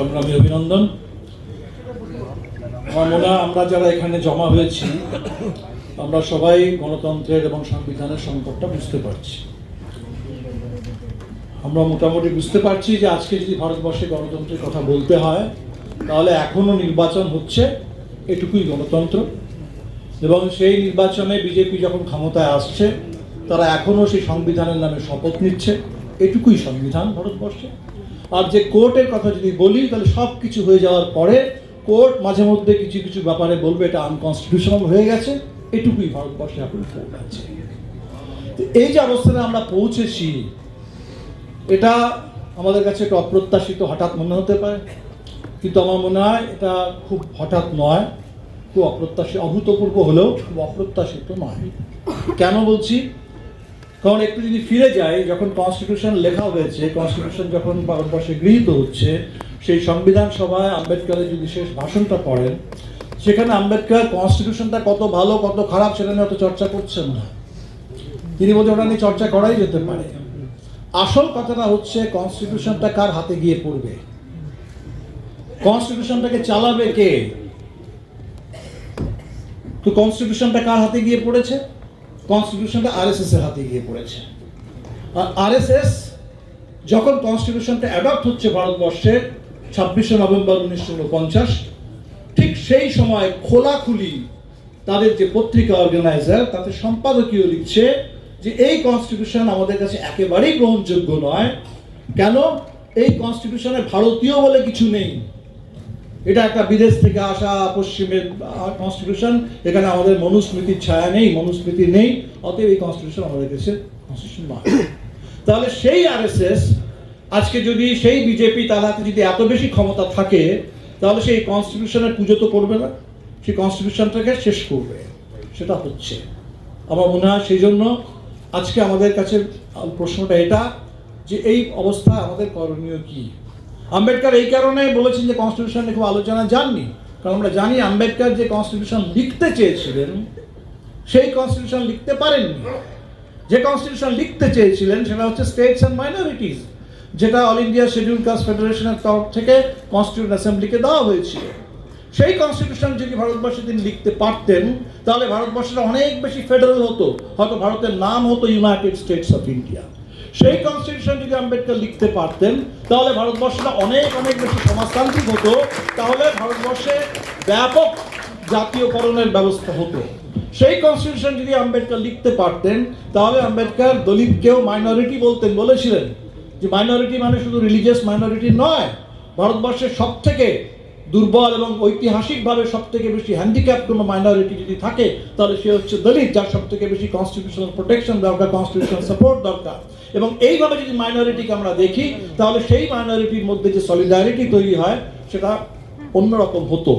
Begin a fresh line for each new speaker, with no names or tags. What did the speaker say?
সংগ্রামী অভিনন্দন। আমার মনে আমরা যারা এখানে জমা হয়েছি, আমরা সবাই গণতন্ত্রের এবং সংবিধানের সংকটটা বুঝতে পারছি। আমরা মোটামুটি বুঝতে পারছি যে আজকে যদি ভারতবর্ষে গণতন্ত্রের কথা বলতে হয়, তাহলে এখনও নির্বাচন হচ্ছে এটুকুই গণতন্ত্র। এবং সেই নির্বাচনে বিজেপি যখন ক্ষমতায় আসছে, তারা এখনও সেই সংবিধানের নামে শপথ নিচ্ছে। এটুকুই সংবিধান ভারতবর্ষে। আর যে কোর্টের কথা যদি বলি, তাহলে সব কিছু হয়ে যাওয়ার পরে কোর্ট মাঝে মধ্যে কিছু কিছু ব্যাপারে বলবে, এটা আনকনস্টিটিউশনাল হয়ে গেছে। এটুকুই ভারতবর্ষে এখন এই যে অবস্থানে আমরা পৌঁছেছি, এটা আমাদের কাছে একটু অপ্রত্যাশিত হঠাৎ মনে হতে পারে। কিন্তু আমার মনে হয় এটা খুব হঠাৎ নয়, খুব অপ্রত্যাশিত, অভূতপূর্ব হলেও খুব অপ্রত্যাশিত নয়। কেন বলছি? কারণ একটু যদি ফিরে যাই, যখন কনস্টিটিউশন লেখা হয়েছে কনস্টিটিউশন যখন ভারতবর্ষে গৃহীত হচ্ছে, সেই সংবিধান সভায় আম্বেদকরের যদি শেষ ভাষণটা পড়েন, সেখানে আম্বেদকর কনস্টিটিউশনটা কত ভালো, কত খারাপ সেটা নিয়ে অত চর্চা করছেন না। তিনি বলছেন, ওটা নিয়ে চর্চা করাই যেতে পারে। আসল কথাটা হচ্ছে কনস্টিটিউশনটা কার হাতে গিয়ে পড়বে? কনস্টিটিউশনটাকে চালাবে কে? তো কনস্টিটিউশনটা কার হাতে গিয়ে পড়েছে? কনস্টিটিউশনটা আরএসএস এর হাতে গিয়ে পড়েছে। আর আরএসএস যখন কনস্টিটিউশনটা অ্যাডপ্ট হচ্ছে ভারতবর্ষে, ছাব্বিশে নভেম্বর উনিশশো উনপঞ্চাশ, ঠিক সেই সময় খোলাখুলি তাদের যে পত্রিকা অর্গানাইজার তাতে সম্পাদকীয় লিখছে যে এই কনস্টিটিউশন আমাদের কাছে একেবারেই গ্রহণযোগ্য নয়। কেন? এই কনস্টিটিউশনে ভারতীয় বলে কিছু নেই। এটা একটা বিদেশ থেকে আসা পশ্চিমের কনস্টিটিউশন এখানে আমাদের মনুস্মৃতির ছায়া নেই, মনুস্মৃতি নেই। অতএব এই কনস্টিটিউশন আমাদের দেশের কনস্টিটিউশন নয়। তাহলে সেই আরএসএস আজকে যদি সেই বিজেপি তার হাতে যদি এত বেশি ক্ষমতা থাকে, তাহলে সেই কনস্টিটিউশনের পুজো তো করবে না। সেই কনস্টিটিউশনটাকে শেষ করবে। সেটা হচ্ছে। আমার মনে হয় সেই জন্য আজকে আমাদের কাছে প্রশ্নটা এটা যে এই অবস্থায় আমাদের করণীয় কি? আম্বেদকর এই কারণে বলেছেন যে কনস্টিটিউশন নিয়ে খুব আলোচনা যাননি। কারণ আমরা জানি আম্বেদকর যে কনস্টিটিউশন লিখতে চেয়েছিলেন, সেই কনস্টিটিউশন লিখতে পারেননি। যে কনস্টিটিউশন লিখতে চেয়েছিলেন, সেটা হচ্ছে স্টেটস অ্যান্ড মাইনরিটিস যেটা অল ইন্ডিয়া শিডিউল কাস্ট ফেডারেশনের তরফ থেকে কনস্টিটিউন্ট অ্যাসেম্বলিকে দেওয়া হয়েছিল। সেই কনস্টিটিউশন যদি ভারতবর্ষে তিনি লিখতে পারতেন, তাহলে ভারতবর্ষটা অনেক বেশি ফেডারেল হতো, হয়তো ভারতের নাম হতো ইউনাইটেড স্টেটস অফ ইন্ডিয়া সেই কনস্টিটিউশন যদি আম্বেদকর লিখতে পারতেন, তাহলে ভারতবর্ষটা অনেক অনেক বেশি সমাজতান্ত্রিক হতো, তাহলে ভারতবর্ষে ব্যাপক জাতীয়করণের ব্যবস্থা হতো। সেই কনস্টিটিউশন যদি আম্বেদকর লিখতে পারতেন, তাহলে আম্বেদকর দলিতকেও মাইনরিটি বলতেন বলেছিলেন। যে মাইনরিটি মানে শুধু রিলিজিয়াস মাইনরিটি নয়, ভারতবর্ষের সব থেকে দুর্বল এবং ঐতিহাসিকভাবে সব থেকে বেশি হ্যান্ডিক্যাপ কোনো মাইনরিটি যদি থাকে, তাহলে সে হচ্ছে দলিত, যার সব থেকে বেশি কনস্টিটিউশনাল প্রোটেকশন দরকার কনস্টিটিউশনাল সাপোর্ট দরকার। এবং এইভাবে যদি মাইনরিটিকে আমরা দেখি, তাহলে সেই মাইনরিটির মধ্যে যে সলিডারিটি তৈরি হয়, সেটা অন্যরকম হতো।